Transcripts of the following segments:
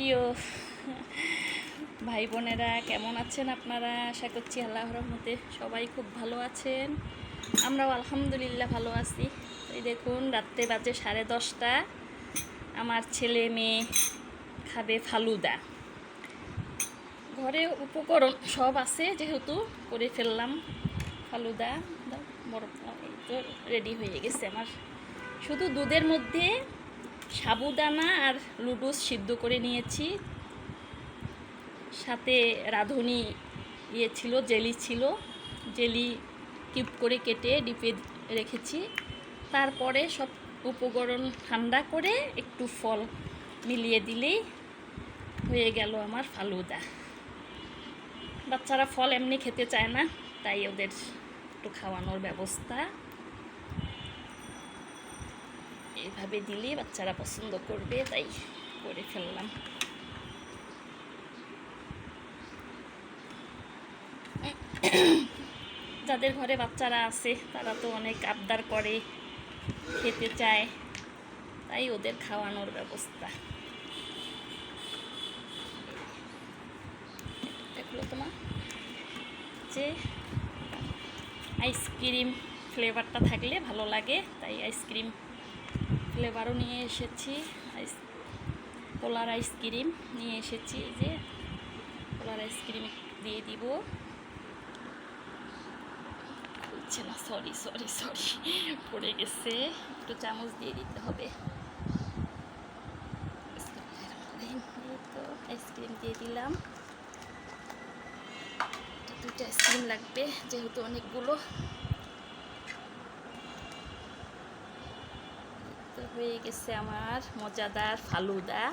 প্রিয় ভাই বোনেরা, কেমন আছেন আপনারা? আশা করছি আল্লাহ রহমতে সবাই খুব ভালো আছেন। আমরাও আলহামদুলিল্লাহ ভালো আছি। এই দেখুন, রাত্রে বাজে সাড়ে দশটা। আমার ছেলে মেয়ে খাবে ফালুদা। ঘরে উপকরণ সব আছে যেহেতু, করে ফেললাম ফালুদা। বরফ এই তো রেডি হয়ে গেছে আমার। শুধু দুধের মধ্যে সাবুদানা আর লুডুস সিদ্ধ করে নিয়েছি। সাথে রাঁধুনি ইয়ে ছিল, জেলি ছিল। জেলি কিউব করে কেটে ডিপে রেখেছি। তারপরে সব উপকরণ ঠান্ডা করে একটু ফল মিলিয়ে দিলেই হয়ে গেল আমার ফালুদা। বাচ্চারা ফল এমনি খেতে চায় না, তাই ওদের একটু খাওয়ানোর ব্যবস্থা। এইভাবে দিলে বাচ্চারা পছন্দ করবে, তাই করে ফেললাম। যাদের ঘরে বাচ্চারা আছে, তারা তো অনেক আবদার করে, খেতে চায়, তাই ওদের খাওয়ানোর ব্যবস্থা। দেখল তোমার যে আইসক্রিম ফ্লেভারটা থাকলে ভালো লাগে, তাই আইসক্রিম ফ্লেভারও নিয়ে এসেছি। পোলার আইসক্রিম নিয়ে এসেছি। এই যে পোলার আইসক্রিম দিয়ে দিব। খুলছে না সরি সরি সরি পড়ে গেছে। একটু চামচ দিয়ে দিতে হবে। আইসক্রিম দিয়ে দিলাম। দুটো আইসক্রিম লাগবে, যেহেতু অনেকগুলো। হয়ে গেছে আমার, মজাদার ফালুদা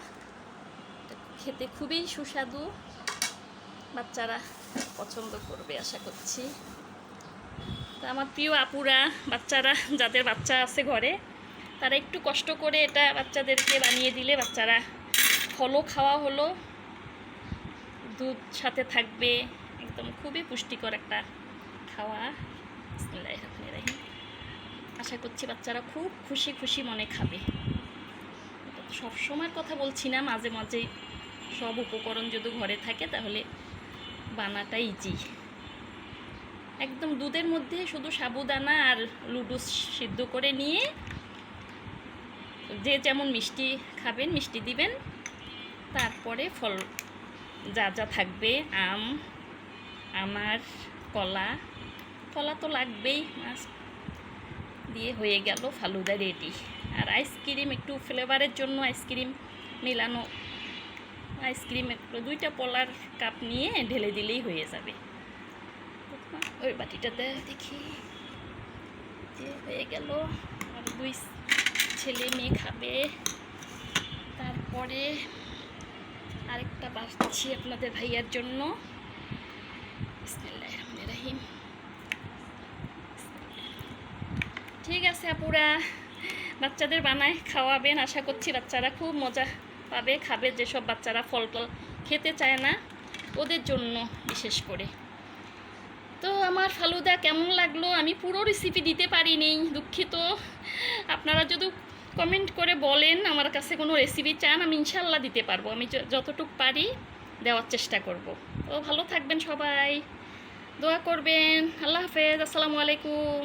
খেতে খুবই সুস্বাদু। বাচ্চারা পছন্দ করবে, আশা করছি। তো আমার প্রিয় আপুরা, বাচ্চারা, যাদের বাচ্চা আছে ঘরে, তারা একটু কষ্ট করে এটা বাচ্চাদেরকে বানিয়ে দিলে বাচ্চারা ফলও খাওয়া হলো, দুধ সাথে থাকবে। একদম খুবই পুষ্টিকর একটা খাওয়া। বিসমিল্লাহির রহমানির রহিম। আশা করছি বাচ্চারা খুব খুশি খুশি মনে খাবে। সব সময়ের কথা বলছি না, মাঝে মাঝে সব উপকরণ যদি ঘরে থাকে তাহলে বানাটা ইজি একদম দুধের মধ্যে শুধু সাবুদানা আর লুডুস সিদ্ধ করে নিয়ে যে যেমন মিষ্টি খাবেন, মিষ্টি দিবেন, তারপরে ফল যা যা থাকবে, আম আমার কলা কলা তো লাগবেই, মাছ দিয়ে হয়ে গেল ফালুদা রেডি। আর আইসক্রিম একটু ফ্লেভারের জন্য আইসক্রিম মেলানো। আইসক্রিম একটু দুইটা পলার কাপ নিয়ে ঢেলে দিলেই হয়ে যাবে। ওই বাটিটাতে দেখি যে হয়ে গেল। আর দুই ছেলে মেয়ে খাবে। তারপরে আরেকটা বাড়ছি আপনাদের ভাইয়ার জন্য। বিসমিল্লাহির রহমানির রহিম। ঠিক আছে, আপুরা। বাচ্চাদের বানায় খাওয়াবেন, আশা করছি বাচ্চারা খুব মজা পাবে, খাবে, যেসব বাচ্চারা ফল টল খেতে চায় না, ওদের জন্য বিশেষ করে। তো আমার ফালুদা, কেমন লাগল? আমি পুরো রেসিপি দিতে পারিনি, দুঃখিত। আপনারা যদি কমেন্ট করে বলেন, আমার কাছে কোনো রেসিপি চান, আমি ইনশাল্লাহ দিতে পারব। আমি যতটুক পারি দেওয়ার চেষ্টা করব। তো ভালো থাকবেন সবাই। দোয়া করবেন। আল্লাহ হাফেজ। আসসালামু আলাইকুম।